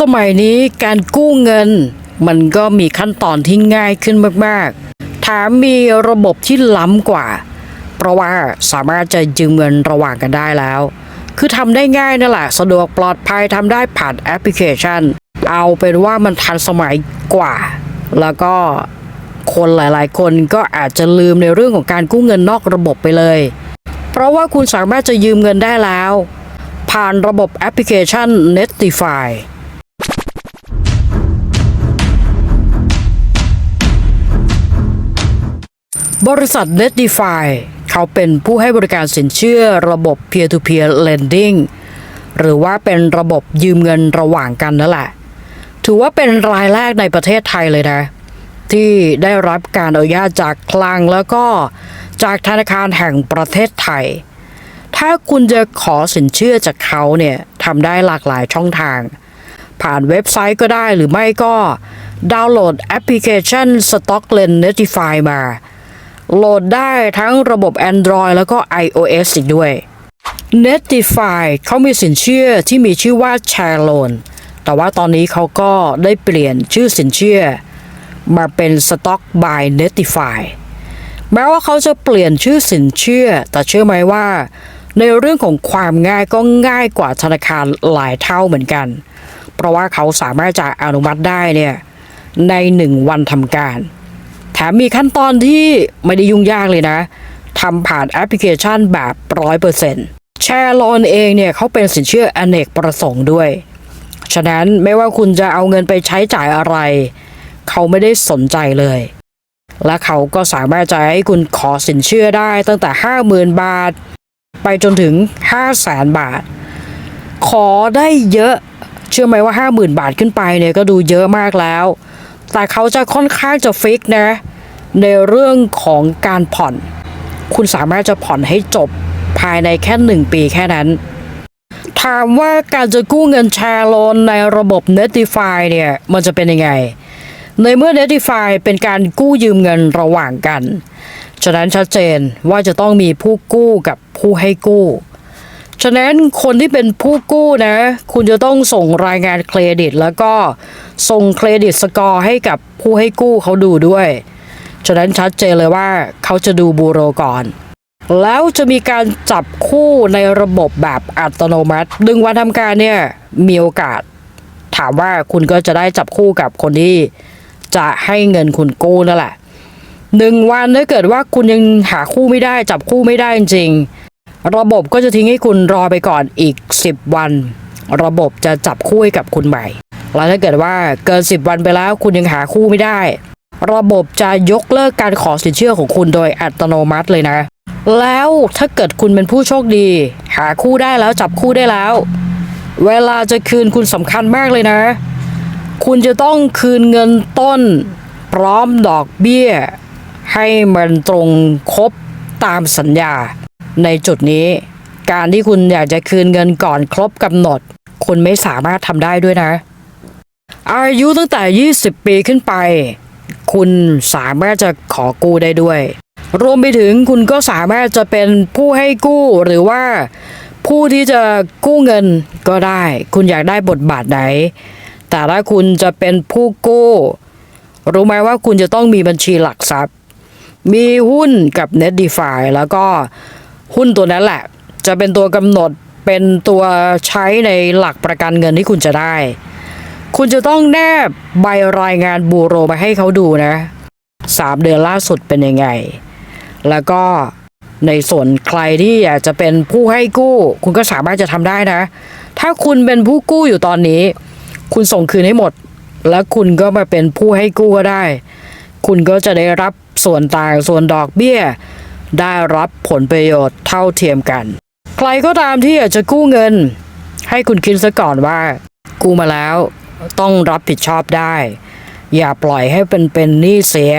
สมัยนี้การกู้เงิน มันก็มีขั้นตอนที่ง่ายขึ้นมากๆแถมมีระบบที่ล้ำกว่า เพราะว่าสามารถจะยืมเงินระหว่างกันได้แล้ว คือทำได้ง่ายนั่นแหละ สะดวกปลอดภัยทำได้ผ่านแอปพลิเคชัน เอาเป็นว่ามันทันสมัยกว่า แล้วก็คนหลายๆ คนก็อาจจะลืมในเรื่องของการกู้เงินนอกระบบไปเลย เพราะว่าคุณสามารถจะยืมเงินได้แล้ว ผ่านระบบแอปพลิเคชัน Netify บริษัท Netify เขาเป็นผู้ให้บริการสินเชื่อระบบ Peer-to-Peer Lending หรือว่าเป็นระบบยืมเงินระหว่างกันนั่นแหละ ถือว่าเป็นรายแรกในประเทศไทยเลยนะ ที่ได้รับการอนุญาตจากคลังแล้วก็จากธนาคารแห่งประเทศไทย ถ้าคุณจะขอสินเชื่อจากเขาเนี่ยทำได้หลากหลายช่องทาง ผ่านเว็บไซต์ก็ได้หรือไม่ก็ดาวน์โหลดแอปพลิเคชัน Stocklend Notify มา โหลดได้ทั้งระบบ Android แล้วก็ iOS อีกด้วย Netify เขามีสินเชื่อที่มีชื่อว่า Share Loan แต่ว่าตอนนี้เขาก็ได้เปลี่ยนชื่อสินเชื่อ มาเป็น Stock by Netify แม้ว่าเขาจะเปลี่ยนชื่อสินเชื่อ แต่เชื่อไหมว่า ในเรื่องของความง่ายก็ง่ายกว่าธนาคารหลายเท่าเหมือนกัน เพราะว่าเขาสามารถจะอนุมัติได้เนี่ยในหนึ่งวันทำการ แถมมีขั้นตอนที่ไม่ได้ยุ่งยากเลยนะทำผ่านแอปพลิเคชันแบบร้อยเปอร์เซ็นต์แชร์โลนเองเนี่ยเขาเป็นสินเชื่ออเนกประสงค์ด้วย ฉะนั้นไม่ว่าคุณจะเอาเงินไปใช้จ่ายอะไร เขาไม่ได้สนใจเลย และเขาก็สามารถจะให้คุณขอสินเชื่อได้ตั้งแต่ 50,000 บาท ไปจนถึง 500,000 บาท ขอได้เยอะ เชื่อไหมว่า 50,000 บาทขึ้นไปเนี่ยก็ดูเยอะมากแล้ว แต่เขาจะค่อนข้างจะฟิกนะ ในเรื่องของการผ่อน คุณสามารถจะผ่อนให้จบภายในแค่หนึ่งปีแค่นั้น ถามว่าการจะกู้เงินแชร์โลนในระบบ Netify เนี่ย มันจะเป็นยังไง ในเมื่อ Netify เป็นการกู้ยืมเงินระหว่างกัน ฉะนั้นชัดเจนว่าจะต้องมีผู้กู้กับผู้ให้กู้ ฉะนั้นคนที่เป็นผู้กู้นะ คุณจะต้องส่งรายงานเครดิต แล้วก็ส่งเครดิตสกอร์ให้กับผู้ให้กู้เขาดูด้วย ฉะนั้นชัดเจนเลยว่าเขาจะดูบูโรก่อน แล้วจะมีการจับคู่ในระบบแบบอัตโนมัติ ดึงวันทำการเนี่ยมีโอกาส ถามว่าคุณก็จะได้จับคู่กับคนที่จะให้เงินคุณกู้นั่นแหละหนึ่งวันถ้าเกิดว่าคุณยังหาคู่ไม่ได้ จับคู่ไม่ได้จริงๆ ระบบก็จะทิ้งให้คุณรอไปก่อนอีก 10 วัน ระบบจะจับคู่ให้กับคุณใหม่ แล้วถ้าเกิดว่าเกิน 10 วันไปแล้วคุณยังหาคู่ไม่ได้ ระบบจะยกเลิกการขอสินเชื่อของคุณโดยอัตโนมัติเลยนะ แล้วถ้าเกิดคุณเป็นผู้โชคดี หาคู่ได้แล้วจับคู่ได้แล้ว เวลาจะคืนคุณสำคัญมากเลยนะ คุณจะต้องคืนเงินต้น พร้อมดอกเบี้ย ให้มันตรงครบตามสัญญา ในจุดนี้การที่คุณอยากจะคืนเงินก่อนครบกำหนด คุณไม่สามารถทำได้ด้วยนะ อายุตั้งแต่ 20 ปีขึ้นไป คุณสามารถจะขอกู้ได้ด้วย รวมไปถึงคุณก็สามารถจะเป็นผู้ให้กู้หรือว่าผู้ที่จะกู้เงินก็ได้ คุณอยากได้บทบาทไหน แต่ถ้าคุณจะเป็นผู้กู้ รู้ไหมว่าคุณจะต้องมีบัญชีหลักทรัพย์ มีหุ้นกับ n e t d e f i แล้วก็ หุ้นตัวนั้นแหละ จะเป็นตัวกำหนดเป็นตัวใช้ในหลักประกันเงินที่คุณจะได้ คุณจะต้องแนบใบรายงานบูโรมาให้เขาดูนะสามเดือนล่าสุดเป็นยังไง แล้วก็ในส่วนใครที่อยากจะเป็นผู้ให้กู้ คุณก็สามารถจะทำได้นะ ถ้าคุณเป็นผู้กู้อยู่ตอนนี้ คุณส่งคืนให้หมด แล้วคุณก็มาเป็นผู้ให้กู้ก็ได้ คุณก็จะได้รับส่วนต่างส่วนดอกเบี้ย ได้รับผลประโยชน์เท่าเทียมกัน ใครก็ตามที่อยากจะกู้เงิน ให้คุณคิดซะก่อนว่า กู้มาแล้วต้องรับผิดชอบได้ อย่าปล่อยให้เป็นเป็นหนี้เสีย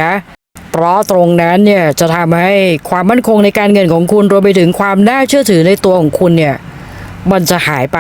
เพราะตรงนั้นเนี่ยจะทำให้ความมั่นคงในการเงินของคุณรวมไปถึงความน่าเชื่อถือในตัวของคุณเนี่ยมันจะหายไป